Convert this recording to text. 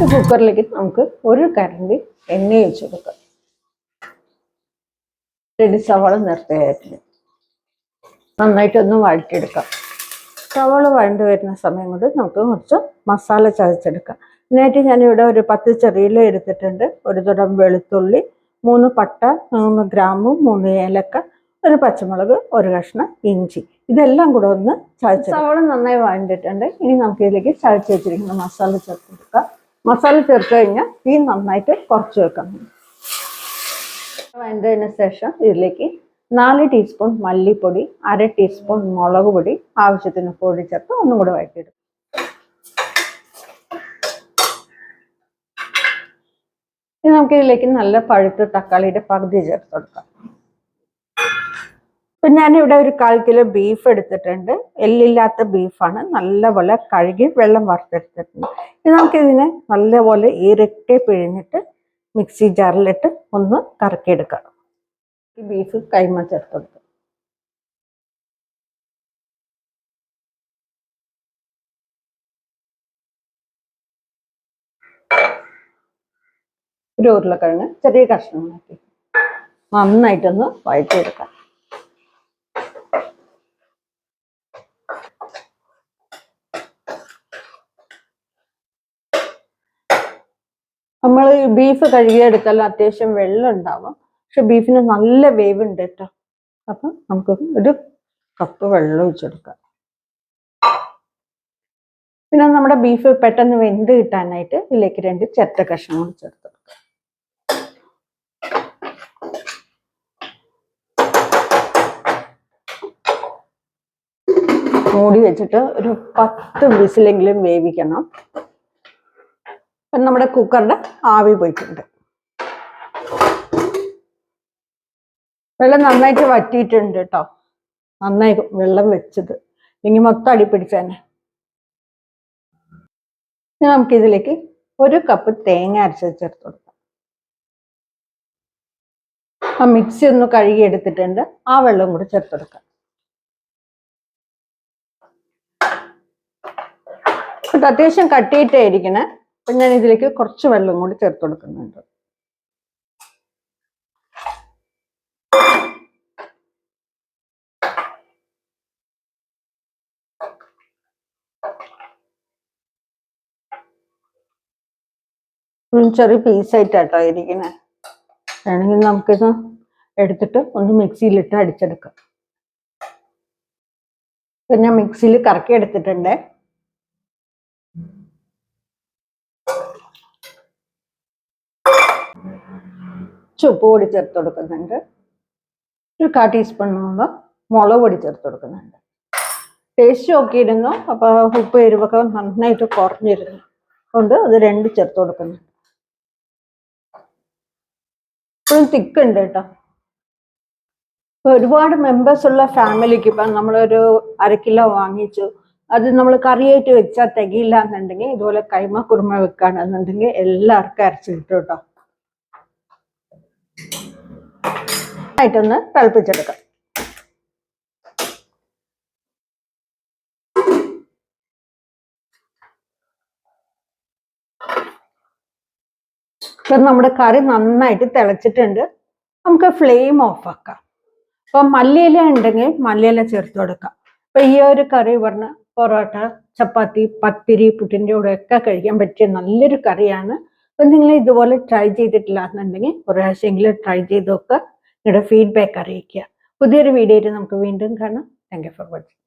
കുക്കറിലേക്ക് നമുക്ക് ഒരു കരണ്ടി എണ്ണ ഒഴിച്ചു കൊടുക്കാം. രണ്ട് സവാള നിർത്തിയായിരുന്നു നന്നായിട്ടൊന്ന് വഴറ്റിയെടുക്കാം. സവാള വഴണ്ട് വരുന്ന സമയം കൊണ്ട് നമുക്ക് കുറച്ച് മസാല ചതച്ചെടുക്കാം. ഇതിനായിട്ട് ഞാനിവിടെ ഒരു പത്ത് ചെറിയില എടുത്തിട്ടുണ്ട്. ഒരു തുടം വെളുത്തുള്ളി മൂന്ന് പട്ട മൂന്ന് ഗ്രാമ്പു മൂന്ന് ഏലക്ക ഒരു പച്ചമുളക് ഒരു കഷ്ണം ഇഞ്ചി. ഇതെല്ലാം കൂടെ ഒന്ന് ചതച്ച് സവാള നന്നായി വഴണ്ടിട്ടുണ്ട്. ഇനി നമുക്ക് ഇതിലേക്ക് ചതച്ച് വെച്ചിരിക്കുന്ന മസാല ചേർത്ത് കൊടുക്കാം. മസാല ചേർത്ത് കഴിഞ്ഞാൽ തീ നന്നായിട്ട് കുറച്ച് വെക്കണം വേണ്ടതിന് ശേഷം ഇതിലേക്ക് നാല് ടീസ്പൂൺ മല്ലിപ്പൊടി അര ടീസ്പൂൺ മുളക് പൊടി ആവശ്യത്തിന് പൊടി ചേർത്ത് ഒന്നും കൂടെ വഴറ്റിയിടും ഇനി നമുക്കിതിലേക്ക് നല്ല പഴുത്ത തക്കാളിയുടെ പകുതി ചേർത്ത് കൊടുക്കാം. ഇപ്പം ഞാനിവിടെ ഒരു കാൽ കിലോ ബീഫ് എടുത്തിട്ടുണ്ട്. എല്ലില്ലാത്ത ബീഫാണ് നല്ലപോലെ കഴുകി വെള്ളം വറുത്തെടുത്തിട്ടുണ്ട്. ഇനി നമുക്കിതിനെ നല്ലപോലെ ഇരട്ടി പിഴിഞ്ഞിട്ട് മിക്സി ജാറിലിട്ട് ഒന്ന് കറക്കിയെടുക്കാം. ഈ ബീഫ് കൈമ ചേർത്ത് കൊടുക്കും. ഒരു ഉരുളക്കിഴങ്ങ് ചെറിയ കഷ്ണങ്ങളാക്കി നന്നായിട്ടൊന്ന് വഴറ്റിയെടുക്കാം. നമ്മൾ ബീഫ് കഴുകിയെടുത്താൽ അത്യാവശ്യം വെള്ളം ഉണ്ടാവാം പക്ഷെ ബീഫിന് നല്ല വേവ് ഉണ്ട് കേട്ടോ അപ്പം നമുക്ക് ഒരു കപ്പ് വെള്ളം ഒഴിച്ചെടുക്കാം. പിന്നെ നമ്മുടെ ബീഫ് പെട്ടെന്ന് വെന്ത് കിട്ടാനായിട്ട് ഇതിലേക്ക് രണ്ട് ചെത്ത കഷ്ണം ചേർത്ത് മൂടി വെച്ചിട്ട് ഒരു പത്ത് വിസിലെങ്കിലും വേവിക്കണം. ഇപ്പം നമ്മുടെ കുക്കറിന്റെ ആവി പോയിട്ടുണ്ട്. വെള്ളം നന്നായിട്ട് വറ്റിയിട്ടുണ്ട് കേട്ടോ. നന്നായി വെള്ളം വെച്ചത്. ഇനി മൊത്തം അടി പിടിച്ചതന്നെ ഇനി നമുക്കിതിലേക്ക് ഒരു കപ്പ് തേങ്ങ അരച്ച് ചേർത്ത് കൊടുക്കാം. ആ മിക്സി ഒന്ന് കഴുകി എടുത്തിട്ടുണ്ട്. ആ വെള്ളം കൂടി ചേർത്ത് കൊടുക്കാം. അത്യാവശ്യം കട്ടിയിട്ടേ ഇരിക്കണേ. അപ്പം ഞാൻ ഇതിലേക്ക് കുറച്ച് വെള്ളം കൂടി ചേർത്ത് കൊടുക്കുന്നുണ്ട്. ചെറിയ പീസായിട്ടാട്ടോ ഇരിക്കുന്നത് വേണമെങ്കിൽ നമുക്കിത് എടുത്തിട്ട് ഒന്ന് മിക്സിയിലിട്ട് അടിച്ചെടുക്കാം. പിന്നെ മിക്സിയിൽ കറക്കി എടുത്തിട്ടുണ്ട്. ചുപ്പ് പൊടി ചേർത്ത് കൊടുക്കുന്നുണ്ട്. ഒരു കാ ടീസ്പൂണോളം മുളക് പൊടി ചേർത്ത് കൊടുക്കുന്നുണ്ട്. ടേസ്റ്റ് നോക്കിയിരുന്നു അപ്പോൾ ഉപ്പ് എരിവൊക്കെ നന്നായിട്ട് കുറഞ്ഞിരുന്നു. കൊണ്ട് അത് രണ്ട് ചേർത്ത് കൊടുക്കുന്നുണ്ട്. ഇപ്പോഴും തിക്ക് ഉണ്ട് കേട്ടോ. ഇപ്പൊ ഒരുപാട് മെമ്പേഴ്സ് ഉള്ള ഫാമിലിക്ക് ഇപ്പം നമ്മളൊരു അര കിലോ വാങ്ങിച്ചു. അത് നമ്മൾ കറിയായിട്ട് വെച്ചാൽ തികയില്ല എന്നുണ്ടെങ്കിൽ ഇതുപോലെ കൈമ കുറുമ വെക്കുകയാണെന്നുണ്ടെങ്കിൽ എല്ലാവർക്കും അരച്ച് കിട്ടും കേട്ടോ. ആയിട്ടൊന്ന് തിളപ്പിച്ചെടുക്കാം. ഇപ്പം നമ്മുടെ കറി നന്നായിട്ട് തിളച്ചിട്ടുണ്ട്. നമുക്ക് ഫ്ലെയിം ഓഫ് ആക്കാം. അപ്പം മല്ലിയില ഉണ്ടെങ്കിൽ മല്ലിയില ചേർത്ത് കൊടുക്കാം. അപ്പം ഈ ഒരു കറി പറഞ്ഞ പൊറോട്ട ചപ്പാത്തി പത്തിരി പുട്ടിന്റെ കൂടെ ഒക്കെ കഴിക്കാൻ പറ്റിയ നല്ലൊരു കറിയാണ്. അപ്പം നിങ്ങൾ ഇതുപോലെ ട്രൈ ചെയ്തിട്ടില്ല എന്നുണ്ടെങ്കിൽ ഒരാഴ്ചയെങ്കിലും ട്രൈ ചെയ്ത് നോക്കുക നിങ്ങളുടെ ഫീഡ്ബാക്ക് അറിയിക്കുക. പുതിയൊരു വീഡിയോയിൽ നമുക്ക് വീണ്ടും കാണാം. Thank you for watching